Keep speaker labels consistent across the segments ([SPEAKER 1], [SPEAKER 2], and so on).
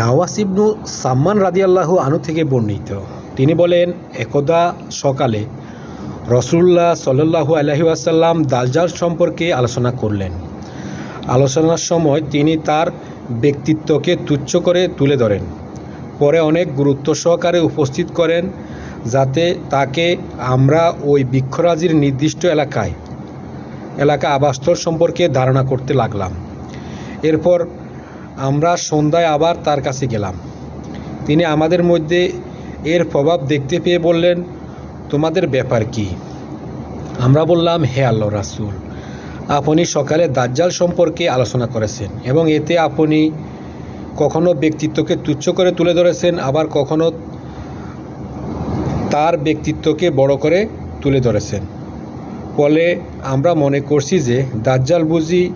[SPEAKER 1] নাওয়াস ইবনু সাম্মান রাদিয়াল্লাহু আনু থেকে বর্ণিত। তিনি বলেন, একদা সকালে রসুল্লাহ সাল্লাহু আলহি আসাল্লাম দাজ্জাল সম্পর্কে আলোচনা করলেন। আলোচনার সময় তিনি তার ব্যক্তিত্বকে তুচ্ছ করে তুলে ধরেন। পরে অনেক গুরুত্ব সহকারে উপস্থিত করেন, যাতে তাকে আমরা ওই বৃক্ষরাজির নির্দিষ্ট এলাকায়, এলাকা আবাসস্থল সম্পর্কে ধারণা করতে লাগলাম। এরপর আমরা সন্ধ্যায় আবার তার কাছে গেলাম। তিনি আমাদের মধ্যে এর প্রভাব দেখতে পেয়ে বললেন, তোমাদের ব্যাপার কি? আমরা বললাম, হে আল্লাহ রাসুল, আপনি সকালে দাজ্জাল সম্পর্কে আলোচনা করেছেন এবং এতে আপনি কখনো ব্যক্তিত্বকে তুচ্ছ করে তুলে ধরেছেন, আবার কখনো তার ব্যক্তিত্বকে বড় করে তুলে ধরেছেন। ফলে আমরা মনে করছি যে দাজ্জাল বুঝি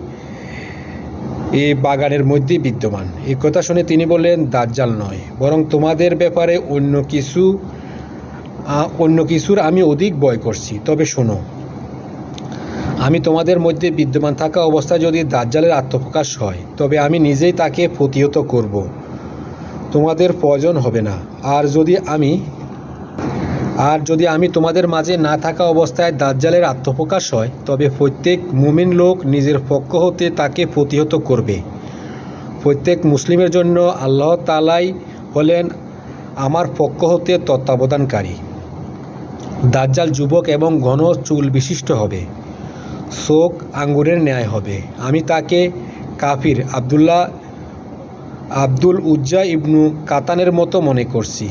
[SPEAKER 1] এই বাগানের মধ্যে বিদ্যমান। এই কথা শুনে তিনি বললেন, দাজ্জাল নয়, বরং তোমাদের ব্যাপারে অন্য কিছু অন্য কিছুর আমি অধিক ভয় করছি। তবে শোনো, আমি তোমাদের মধ্যে বিদ্যমান থাকা অবস্থায় যদি দাজ্জালের আত্মপ্রকাশ হয়, তবে আমি নিজেই তাকে প্রতিহত করব। তোমাদের প্রয়োজন হবে না। আর যদি আমি আর যদি আমি তোমাদের মাঝে না থাকা অবস্থায় দাজ্জালের আত্মপ্রকাশ হয়, তবে প্রত্যেক মুমিন লোক নিজের পক্ষ হতে তাকে প্রতিহত করবে। প্রত্যেক মুসলিমের জন্য আল্লাহ তালাই হলেন আমার পক্ষ হতে তত্ত্বাবধানকারী। দাজ্জাল যুবক এবং ঘন চুল বিশিষ্ট হবে। শোক আঙ্গুরের ন্যায় হবে। আমি তাকে কাফির আবদুল্লাহ আব্দুল উজ্জা ইবনু কাতানের মতো মনে করছি।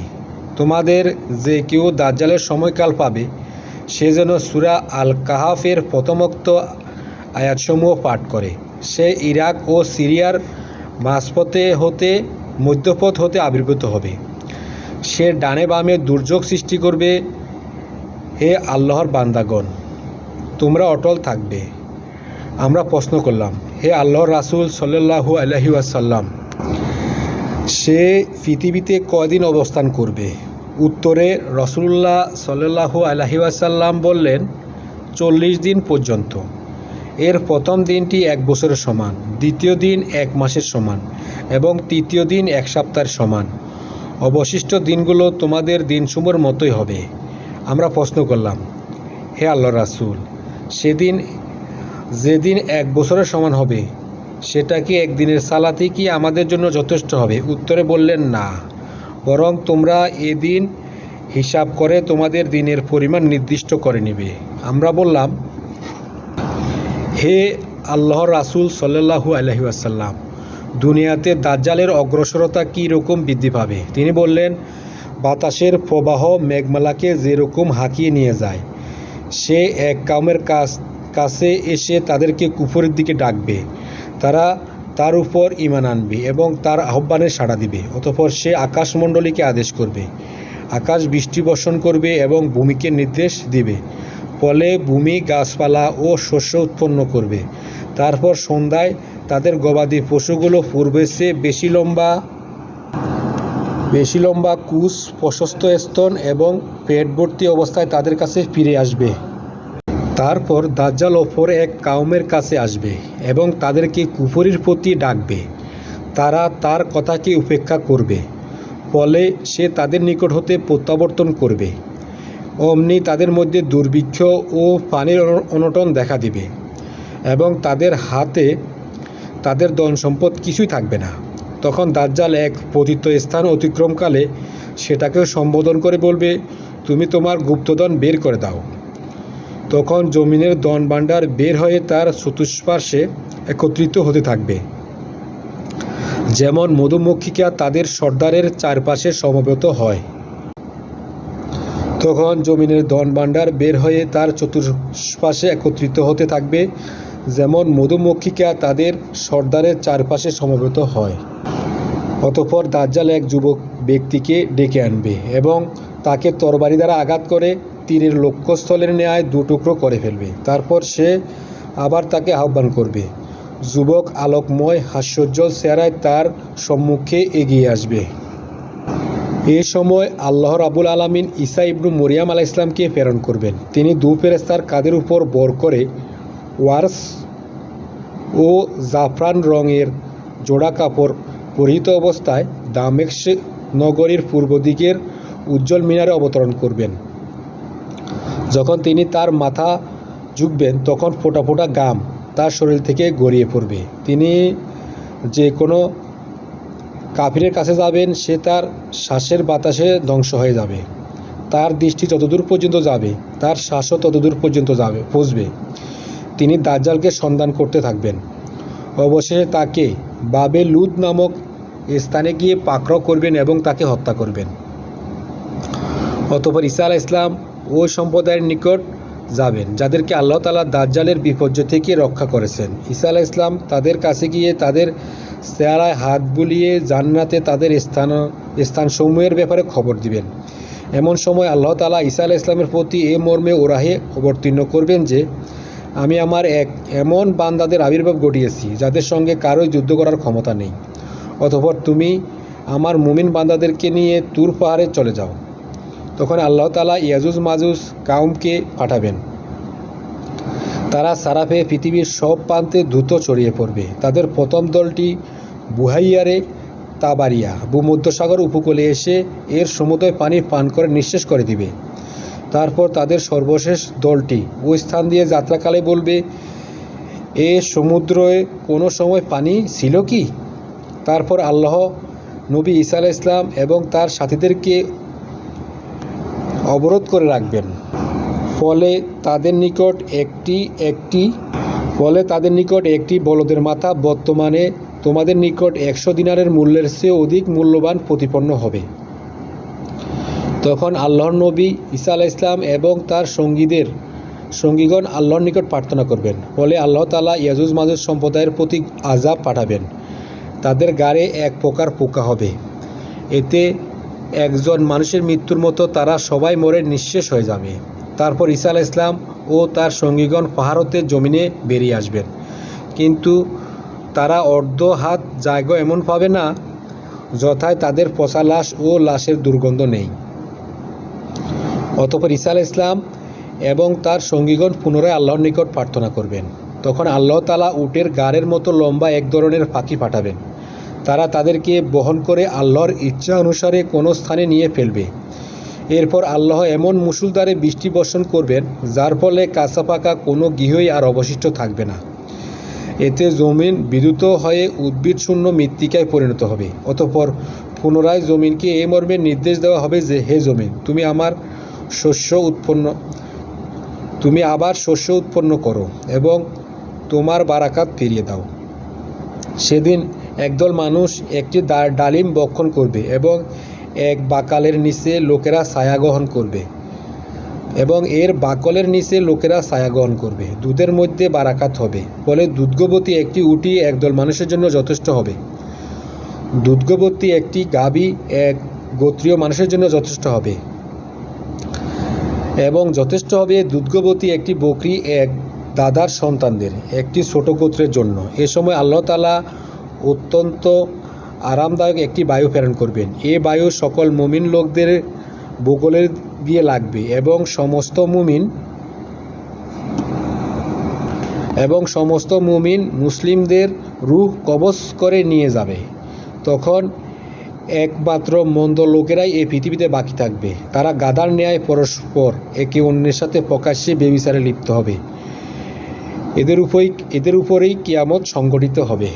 [SPEAKER 1] তোমাদের যে কেউ দাজ্জালের সময়কাল পাবে, সে যেন সুরা আল কাহাফের প্রথমোক্ত আয়াতসমূহ পাঠ করে। সে ইরাক ও সিরিয়ার মাঝপথে হতে, মধ্যপথ হতে আবির্ভূত হবে। সে ডানে বামে দুর্যোগ সৃষ্টি করবে, হে আল্লাহর বান্দাগণ, তোমরা অটল থাকবে। আমরা প্রশ্ন করলাম, হে আল্লাহর রাসূল সাল্লাল্লাহু আলহি আসাল্লাম সে পৃথিবীতে কয়দিন অবস্থান করবে? উত্তরে রসুল্লাহ সাল্লাহু আলহি আসাল্লাম বললেন, চল্লিশ দিন পর্যন্ত। এর প্রথম দিনটি এক বছরের সমান, দ্বিতীয় দিন এক মাসের সমান এবং তৃতীয় দিন এক সপ্তাহের সমান। অবশিষ্ট দিনগুলো তোমাদের দিনসমূহের মতোই হবে। আমরা প্রশ্ন করলাম, হে আল্লাহ রাসূল, সেদিন, যেদিন এক বছরের সমান হবে, সেটা কি একদিনের সালাতে কি আমাদের জন্য যথেষ্ট হবে? উত্তরে বললেন, না। বরং তোমরা এদিন হিসাব করে তোমাদের দিনের পরিমাণ নির্দিষ্ট করে নেবে। আমরা বললাম, হে আল্লাহর রাসূল সাল্লাল্লাহু আলহি আসাল্লাম দুনিয়াতে দাজ্জালের অগ্রসরতা কী রকম বৃদ্ধি পাবে? তিনি বললেন, বাতাসের প্রবাহ মেঘমালাকে যেরকম হাঁকিয়ে নিয়ে যায়, সে এক কামের কাছে এসে তাদেরকে কুফরের দিকে ডাকবে। তারা তার উপর ইমান আনবে এবং তার আহ্বানে সাড়া দিবে, অতঃপর সে আকাশমণ্ডলীকে আদেশ করবে। আকাশ বৃষ্টি বর্ষণ করবে এবং ভূমিকে নির্দেশ দিবে। ফলে ভূমি, গাছপালা ও শস্য উৎপন্ন করবে। তারপর সন্ধ্যায় তাদের গবাদি পশুগুলো পূর্বের চেয়ে বেশি লম্বা বেশি লম্বা কুশ, প্রশস্ত স্তন এবং পেট ভর্তি অবস্থায় তাদের কাছে ফিরে আসবে। তারপর দাজ্জাল ওপর এক কাউমের কাছে আসবে এবং তাদেরকে কুফরির প্রতি ডাকবে। তারা তার কথাকে উপেক্ষা করবে। ফলে সে তাদের নিকট হতে প্রত্যাবর্তন করবে। অমনি তাদের মধ্যে দুর্ভিক্ষ ও পানির অন- অনটন দেখা দিবে এবং তাদের হাতে তাদের ধন সম্পদ কিছুই থাকবে না। তখন দাজ্জাল এক পতিত স্থান অতিক্রমকালে সেটাকেও সম্বোধন করে বলবে, তুমি তোমার গুপ্তধন বের করে দাও। তখন জমিনের দন ভাণ্ডার বের হয়ে তার চতুষ্পার্শ্বে একত্রিত হতে থাকবে। যেমন মধুমক্ষিকা তাদের সর্দারের চারপাশে সমবেত হয়। তখন জমিনের দন ভাণ্ডার বের হয়ে তার চতুষ্পাশে একত্রিত হতে থাকবে। যেমন মধুমক্ষিকা তাদের সর্দারের চারপাশে সমবেত হয়। অতঃপর দাজ্জাল এক যুবক ব্যক্তিকে ডেকে আনবে এবং তাকে তরবারি দ্বারা আঘাত করে তীরের লক্ষ্যস্থলের ন্যায় দুটুকরো করে ফেলবে। তারপর সে আবার তাকে আহ্বান করবে। যুবক আলোকময়, হাস্যোজ্জ্বল চেহারায় তার সম্মুখে এগিয়ে আসবে। এ সময় আল্লাহ রাবুল আলামিন ঈসা ইবনু মরিয়াম আলাহ ইসলামকে প্রেরণ করবেন। তিনি দু ফেরেস্তার কাদের উপর বর করে ওয়ার্স ও জাফরান রঙের জোড়া কাপড় পরিহিত অবস্থায় দামেক্স নগরীর পূর্ব দিকের উজ্জ্বল মিনারে অবতরণ করবেন। যখন তিনি তার মাথা ঝুঁকবেন, তখন ফোঁটা ফোঁটা গাম তার শরীর থেকে গড়িয়ে পড়বে। তিনি যে কোনো কাফিরের কাছে যাবেন, সে তার শ্বাসের বাতাসে ধ্বংস হয়ে যাবে। তার দৃষ্টি যতদূর পর্যন্ত যাবে, তার শ্বাসও ততদূর পর্যন্ত যাবে, পৌঁছবে। তিনি দাজ্জালকে সন্ধান করতে থাকবেন। অবশেষে তাকে বাবে লুদ নামক স্থানে গিয়ে পাকড়াও করবেন এবং তাকে হত্যা করবেন। অতপর ঈসা আলাহ ইসলাম ওই সম্প্রদায়ের নিকট যাবেন, যাদেরকে আল্লাহ তালা দাজ্জালের বিপর্যয় থেকে রক্ষা করেছেন। ঈসা আলাহ ইসলাম তাদের কাছে গিয়ে তাদের চেহারায় হাত বুলিয়ে জান্নাতে তাদের স্থান, স্থানসমূহের ব্যাপারে খবর দিবেন। এমন সময় আল্লাহ তালা ঈসা আলাহ ইসলামের প্রতি এ মর্মে ওরাহে অবতীর্ণ করবেন যে, আমি আমার এক এমন বান্দাদের আবির্ভাব ঘটিয়েছি, যাদের সঙ্গে কারোই যুদ্ধ করার ক্ষমতা নেই। অতঃপর তুমি আমার মুমিন বান্দাদেরকে নিয়ে তুর পাহাড়ে চলে যাও। তখন আল্লাহ তালা ইয়াজুজ মাজুজ কাউমকে পাঠাবেন। তারা সারা পেয়ে পৃথিবীর সব প্রান্তে দ্রুত ছড়িয়ে পড়বে। তাদের প্রথম দলটি বুহাইয়ারে তাবারিয়া, ভূমধ্যসাগর উপকূলে এসে এর সমুদয় পানি পান করে নিঃশেষ করে দিবে। তারপর তাদের সর্বশেষ দলটি ওই স্থান দিয়ে যাত্রাকালে বলবে, এ সমুদ্রে কোনো সময় পানি ছিল কি? তারপর আল্লাহ নবী ঈসা আলাহ ইসলাম এবং তার সাথীদেরকে অবরোধ করে রাখবেন। ফলে তাদের নিকট একটি একটি, ফলে তাদের নিকট একটি বলদের মাথা বর্তমানে তোমাদের নিকট একশো দিনারের মূল্যের চেয়ে অধিক মূল্যবান প্রতিপন্ন হবে। তখন আল্লাহর নবী ঈসা আলাহ ইসলাম এবং তার সঙ্গীদের, সঙ্গীগণ আল্লাহর নিকট প্রার্থনা করবেন। ফলে আল্লাহ তালা ইয়াজুজ মাজুজ সম্প্রদায়ের প্রতি আজাব পাঠাবেন। তাদের গাড়ে এক প্রকার পোকা হবে। এতে একজন মানুষের মৃত্যুর মতো তারা সবাই মরে নিঃশেষ হয়ে যাবে। তারপর ঈসা আলাহ ইসলাম ও তার সঙ্গীগণ পাহাড়তে জমিনে বেরিয়ে আসবেন। কিন্তু তারা অর্ধ হাত জায়গা এমন পাবে না, যথায় তাদের পচা লাশ ও লাশের দুর্গন্ধ নেই। অতপর ঈসা আলাহ ইসলাম এবং তার সঙ্গীগণ পুনরায় আল্লাহর নিকট প্রার্থনা করবেন। তখন আল্লাহ তালা উটের গাড়ের মতো লম্বা এক ধরনের ফাঁকি পাঠাবেন। তারা তাদেরকে বহন করে আল্লাহর ইচ্ছা অনুসারে কোনো স্থানে নিয়ে ফেলবে। এরপর আল্লাহ এমন মুসুলদারে বৃষ্টি বর্ষণ করবেন, যার ফলে কাঁচা পাকা কোনো গৃহই আর অবশিষ্ট থাকবে না। এতে জমিন বিদ্যুত হয়ে উদ্ভিদ শূন্য মৃত্তিকায় পরিণত হবে। অতঃপর পুনরায় জমিনকে এই মর্মে নির্দেশ দেওয়া হবে যে, হে জমিন, তুমি আমার শস্য উৎপন্ন, তুমি আবার শস্য উৎপন্ন করো এবং তোমার বারাকাত ফিরিয়ে দাও। সেদিন একদল মানুষ একটি ডালিম বক্ষণ করবে এবং এক বাকালের নিচে লোকেরা ছায়া গ্রহণ করবে এবং এর বাকলের নিচে লোকেরা ছায়া গ্রহণ করবে। দুধের মধ্যে বারাকাত হবে। ফলে দুধগবতী একটি উটি একদল মানুষের জন্য যথেষ্ট হবে। দুধগবতী একটি গাবি এক গোত্রীয় মানুষের জন্য যথেষ্ট হবে। এবং যথেষ্ট হবে দুধগবতী একটি বকরি এক দাদার সন্তানদের, একটি ছোট গোত্রের জন্য। এ সময় আল্লাহ অত্যন্ত আরামদায়ক একটি বায়ু প্রেরণ করবেন। এ বায়ু সকল মুমিন লোকদের বগলের দিয়ে লাগবে এবং সমস্ত মুমিন এবং সমস্ত মুমিন মুসলিমদের রূহ কবচ করে নিয়ে যাবে। তখন একমাত্র মন্দ লোকেরাই এই পৃথিবীতে বাকি থাকবে। তারা গাদার ন্যায় পরস্পর একে অন্যের সাথে প্রকাশ্যে বেবিচারে লিপ্ত হবে। এদের উপরেই এদের উপরেই কিয়ামত সংগঠিত হবে।